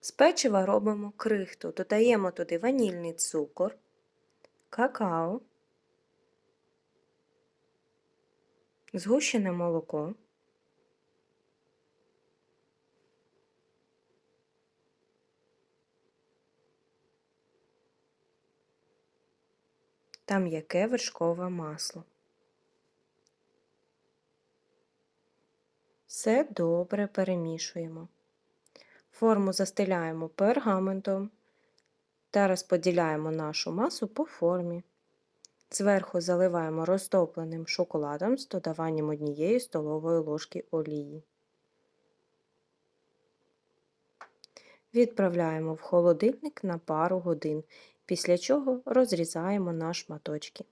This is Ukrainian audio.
З печива робимо крихту, додаємо туди ванільний цукор, какао, згущене молоко, та м'яке вершкове масло. Все добре перемішуємо. Форму застеляємо пергаментом та розподіляємо нашу масу по формі. Зверху заливаємо розтопленим шоколадом з додаванням однієї столової ложки олії. Відправляємо в холодильник на пару годин, після чого розрізаємо на шматочки.